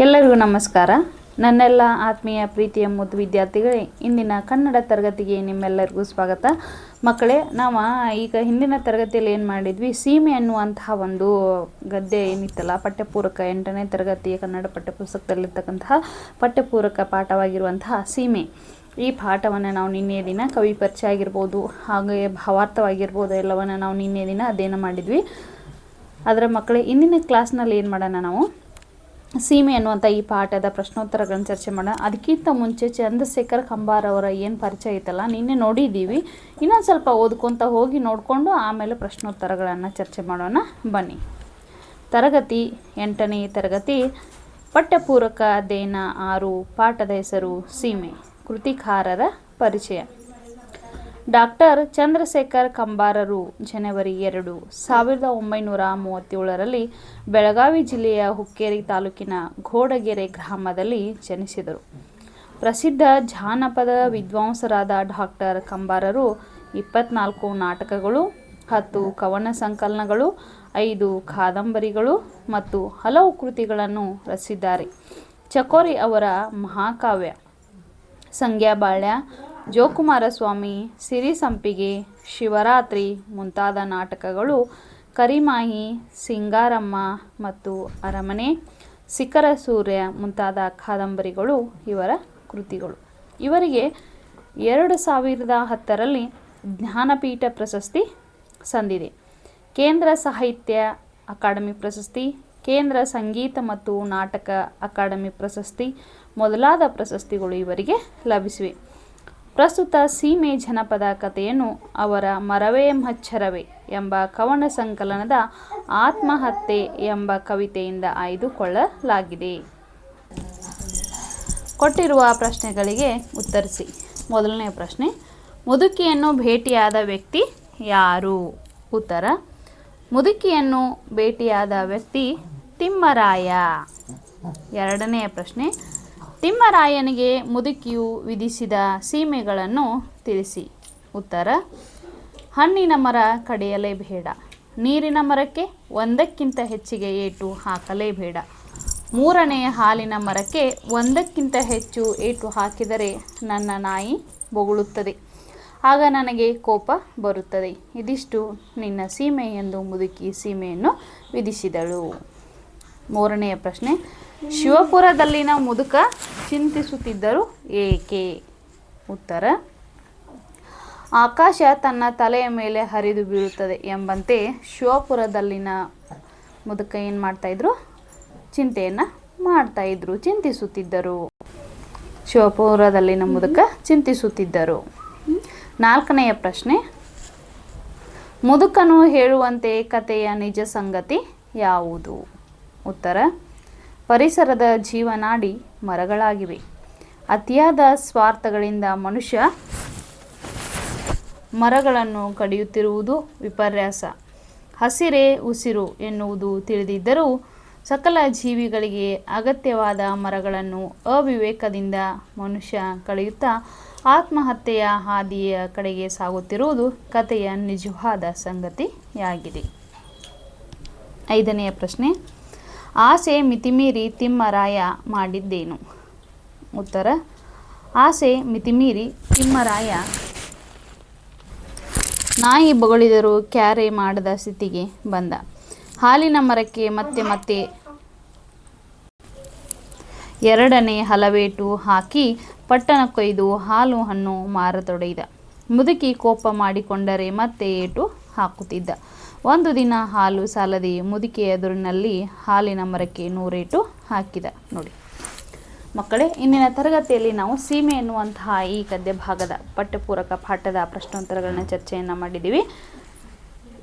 ಎಲ್ಲರಿಗೂ ನಮಸ್ಕಾರ. ನನ್ನೆಲ್ಲ ಆತ್ಮೀಯ ಪ್ರೀತಿಯ ಮುದ್ದು ವಿದ್ಯಾರ್ಥಿಗಳೇ, ಇಂದಿನ ಕನ್ನಡ ತರಗತಿಗೆ ನಿಮ್ಮೆಲ್ಲರಿಗೂ ಸ್ವಾಗತ. ಮಕ್ಕಳೇ, ನಾವು ಈಗ ಹಿಂದಿನ ತರಗತಿಯಲ್ಲಿ ಏನು ಮಾಡಿದ್ವಿ? ಸೀಮೆ ಅನ್ನುವಂತಹ ಒಂದು ಗದ್ದೆ ಏನಿತ್ತಲ್ಲ, ಪಠ್ಯಪೂರಕ ಎಂಟನೇ ತರಗತಿಯ ಕನ್ನಡ ಪಠ್ಯಪುಸ್ತಕದಲ್ಲಿರ್ತಕ್ಕಂತಹ ಪಠ್ಯಪೂರಕ ಪಾಠವಾಗಿರುವಂತಹ ಸೀಮೆ. ಈ ಪಾಠವನ್ನು ನಾವು ನಿನ್ನೆ ದಿನ ಕವಿ ಪರಿಚಯ ಆಗಿರ್ಬೋದು, ಹಾಗೆ ಭಾವಾರ್ಥವಾಗಿರ್ಬೋದು ಎಲ್ಲವನ್ನು ನಾವು ನಿನ್ನೆ ದಿನ ಅಧ್ಯಯನ ಮಾಡಿದ್ವಿ. ಅದರ ಮಕ್ಕಳೇ, ಇಂದಿನ ಕ್ಲಾಸ್ನಲ್ಲಿ ಏನು ಮಾಡೋಣ ನಾವು? ಸೀಮೆ ಅನ್ನುವಂಥ ಈ ಪಾಠದ ಪ್ರಶ್ನೋತ್ತರಗಳನ್ನು ಚರ್ಚೆ ಮಾಡೋಣ. ಅದಕ್ಕಿಂತ ಮುಂಚೆ ಚಂದ್ರಶೇಖರ್ ಕಂಬಾರ್ ಅವರ ಏನು ಪರಿಚಯ ಇತ್ತಲ್ಲ ನಿನ್ನೆ ನೋಡಿದ್ದೀವಿ. ಇನ್ನೊಂದು ಸ್ವಲ್ಪ ಓದ್ಕೊತ ಹೋಗಿ ನೋಡಿಕೊಂಡು ಆಮೇಲೆ ಪ್ರಶ್ನೋತ್ತರಗಳನ್ನು ಚರ್ಚೆ ಮಾಡೋಣ. ಬನ್ನಿ. ತರಗತಿ ಎಂಟನೇ ತರಗತಿ, ಪಠ್ಯಪೂರಕ ಅಧ್ಯಯನ ಆರು, ಪಾಠದ ಹೆಸರು ಸೀಮೆ, ಕೃತಿಕಾರರ ಪರಿಚಯ. ಡಾಕ್ಟರ್ ಚಂದ್ರಶೇಖರ್ ಕಂಬಾರರು, ಜನವರಿ ಎರಡು, ಸಾವಿರದ ಒಂಬೈನೂರ ಮೂವತ್ತೇಳರಲ್ಲಿ ಬೆಳಗಾವಿ ಜಿಲ್ಲೆಯ ಹುಕ್ಕೇರಿ ತಾಲೂಕಿನ ಘೋಡಗೆರೆ ಗ್ರಾಮದಲ್ಲಿ ಜನಿಸಿದರು. ಪ್ರಸಿದ್ಧ ಜಾನಪದ ವಿದ್ವಾಂಸರಾದ ಡಾಕ್ಟರ್ ಕಂಬಾರರು ಇಪ್ಪತ್ನಾಲ್ಕು ನಾಟಕಗಳು, ಹತ್ತು ಕವನ ಸಂಕಲನಗಳು, ಐದು ಕಾದಂಬರಿಗಳು ಮತ್ತು ಹಲವು ಕೃತಿಗಳನ್ನು ರಚಿಸಿದ್ದಾರೆ. ಚಕೋರಿ ಅವರ ಮಹಾಕಾವ್ಯ ಸಂಗ್ಯಾಬಾಳ್ಯ ಜೋಕುಮಾರಸ್ವಾಮಿ, ಸಿರಿ ಸಂಪಿಗೆ, ಶಿವರಾತ್ರಿ ಮುಂತಾದ ನಾಟಕಗಳು ಕರಿಮಾಯಿ ಸಿಂಗಾರಮ್ಮ ಮತ್ತು ಅರಮನೆ ಸಿಖರ ಸೂರ್ಯ ಮುಂತಾದ ಕಾದಂಬರಿಗಳು ಇವರ ಕೃತಿಗಳು. ಇವರಿಗೆ ಎರಡು ಸಾವಿರದ ಹತ್ತರಲ್ಲಿ ಜ್ಞಾನಪೀಠ ಪ್ರಶಸ್ತಿ ಸಂದಿದೆ. ಕೇಂದ್ರ ಸಾಹಿತ್ಯ ಅಕಾಡೆಮಿ ಪ್ರಶಸ್ತಿ, ಕೇಂದ್ರ ಸಂಗೀತ ಮತ್ತು ನಾಟಕ ಅಕಾಡೆಮಿ ಪ್ರಶಸ್ತಿ ಮೊದಲಾದ ಪ್ರಶಸ್ತಿಗಳು ಇವರಿಗೆ ಲಭಿಸಿವೆ. ಪ್ರಸ್ತುತ ಸೀಮೆ ಜನಪದ ಕಥೆಯನ್ನು ಅವರ ಮರವೇ ಮಚ್ಚರವೇ ಎಂಬ ಕವನ ಸಂಕಲನದ ಆತ್ಮಹತ್ಯೆ ಎಂಬ ಕವಿತೆಯಿಂದ ಆಯ್ದುಕೊಳ್ಳಲಾಗಿದೆ. ಕೊಟ್ಟಿರುವ ಪ್ರಶ್ನೆಗಳಿಗೆ ಉತ್ತರಿಸಿ. ಮೊದಲನೇ ಪ್ರಶ್ನೆ, ಮುದುಕಿಯನ್ನು ಭೇಟಿಯಾದ ವ್ಯಕ್ತಿ ಯಾರು? ಉತ್ತರ, ಮುದುಕಿಯನ್ನು ಭೇಟಿಯಾದ ವ್ಯಕ್ತಿ ತಿಮ್ಮರಾಯ. ಎರಡನೆಯ ಪ್ರಶ್ನೆ ತಿಮ್ಮರಾಯನಿಗೆ ಮುದುಕಿಯು ವಿಧಿಸಿದ ಸೀಮೆಗಳನ್ನು ತಿಳಿಸಿ. ಉತ್ತರ, ಹಣ್ಣಿನ ಮರ ಕಡಿಯಲೇಬೇಡ. ನೀರಿನ ಮರಕ್ಕೆ ಒಂದಕ್ಕಿಂತ ಹೆಚ್ಚಿಗೆ ಏಟು ಹಾಕಲೇಬೇಡ. ಮೂರನೆಯ ಹಾಲಿನ ಮರಕ್ಕೆ ಒಂದಕ್ಕಿಂತ ಹೆಚ್ಚು ಏಟು ಹಾಕಿದರೆ ನನ್ನ ನಾಯಿ ಬೊಗಳುತ್ತದೆ. ಆಗ ನನಗೆ ಕೋಪ ಬರುತ್ತದೆ. ಇದಿಷ್ಟು ನಿನ್ನ ಸೀಮೆ ಎಂದು ಮುದುಕಿ ಸೀಮೆಯನ್ನು ವಿಧಿಸಿದಳು. ಮೂರನೆಯ ಪ್ರಶ್ನೆ, ಶಿವಪುರದಲ್ಲಿನ ಮುದುಕ ಚಿಂತಿಸುತ್ತಿದ್ದರು ಏಕೆ? ಉತ್ತರ, ಆಕಾಶ ತನ್ನ ತಲೆಯ ಮೇಲೆ ಹರಿದು ಬೀಳುತ್ತದೆ ಎಂಬಂತೆ ಶಿವಪುರದಲ್ಲಿನ ಮುದುಕ ಏನು ಮಾಡ್ತಾಯಿದ್ರು ಚಿಂತೆಯನ್ನು ಮಾಡ್ತಾಯಿದ್ರು ಚಿಂತಿಸುತ್ತಿದ್ದರು. ಶಿವಪುರದಲ್ಲಿನ ಮುದುಕ ಚಿಂತಿಸುತ್ತಿದ್ದರು. ನಾಲ್ಕನೆಯ ಪ್ರಶ್ನೆ, ಮುದುಕನು ಹೇಳುವಂತೆ ಕಥೆಯ ನಿಜ ಸಂಗತಿ ಯಾವುದು? ಉತ್ತರ ಪರಿಸರದ ಜೀವನಾಡಿ ಮರಗಳಾಗಿವೆ. ಅತಿಯಾದ ಸ್ವಾರ್ಥಗಳಿಂದ ಮನುಷ್ಯ ಮರಗಳನ್ನು ಕಡಿಯುತ್ತಿರುವುದು ವಿಪರ್ಯಾಸ. ಹಸಿರೇ ಉಸಿರು ಎನ್ನುವುದು ತಿಳಿದಿದ್ದರೂ ಸಕಲ ಜೀವಿಗಳಿಗೆ ಅಗತ್ಯವಾದ ಮರಗಳನ್ನು ಅವಿವೇಕದಿಂದ ಮನುಷ್ಯ ಕಳೆಯುತ್ತಾ ಆತ್ಮಹತ್ಯೆಯ ಹಾದಿಯ ಕಡೆಗೆ ಸಾಗುತ್ತಿರುವುದು ಕಥೆಯ ನಿಜವಾದ ಸಂಗತಿಯಾಗಿದೆ. ಐದನೆಯ ಪ್ರಶ್ನೆ ಆಸೆ ಮಿತಿಮೀರಿ ತಿಮ್ಮರಾಯ ಮಾಡಿದ್ದೇನು? ಉತ್ತರ, ಆಸೆ ಮಿತಿಮೀರಿ ತಿಮ್ಮರಾಯ. ನಾಯಿ ಬೊಗಳಿದರೂ ಕ್ಯಾರೆ ಮಾಡದ ಸ್ಥಿತಿಗೆ ಬಂದ. ಹಾಲಿನ ಮರಕ್ಕೆ ಮತ್ತೆ ಮತ್ತೆ ಎರಡನೇ ಹಲವೇಟು ಹಾಕಿ ಪಟ್ಟಣ ಕೊಯ್ದು ಹಾಲು ಹಣ್ಣು ಮಾರತೊಡಗಿದ. ಮುದುಕಿ ಕೋಪ ಮಾಡಿಕೊಂಡರೆ ಮತ್ತೆ ಏಟು ಹಾಕುತ್ತಿದ್ದ. ಒಂದು ದಿನ ಹಾಲು ಸಾಲದಿ ಮುದುಕೆ ಎದುರಿನಲ್ಲಿ ಹಾಲಿನ ಮರಕ್ಕೆ ನೂರೇಟು ಹಾಕಿದ. ನೋಡಿ. ಮಕ್ಕಳೇ, ಇಂದಿನ ತರಗತಿಯಲ್ಲಿ ನಾವು ಸೀಮೆ ಎನ್ನುವಂತಹ ಈ ಗದ್ಯ ಭಾಗದ ಪಠ್ಯಪೂರಕ ಪಾಠದ ಪ್ರಶ್ನೋತ್ತರಗಳನ್ನ ಚರ್ಚೆಯನ್ನು ಮಾಡಿದ್ದೀವಿ.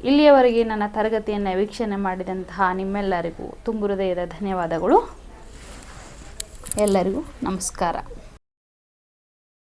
ಇಲ್ಲಿಯವರೆಗೆ ನನ್ನ ತರಗತಿಯನ್ನು ವೀಕ್ಷಣೆ ಮಾಡಿದಂತಹ ನಿಮ್ಮೆಲ್ಲರಿಗೂ ತುಂಬು ಹೃದಯದ ಧನ್ಯವಾದಗಳು. ಎಲ್ಲರಿಗೂ ನಮಸ್ಕಾರ.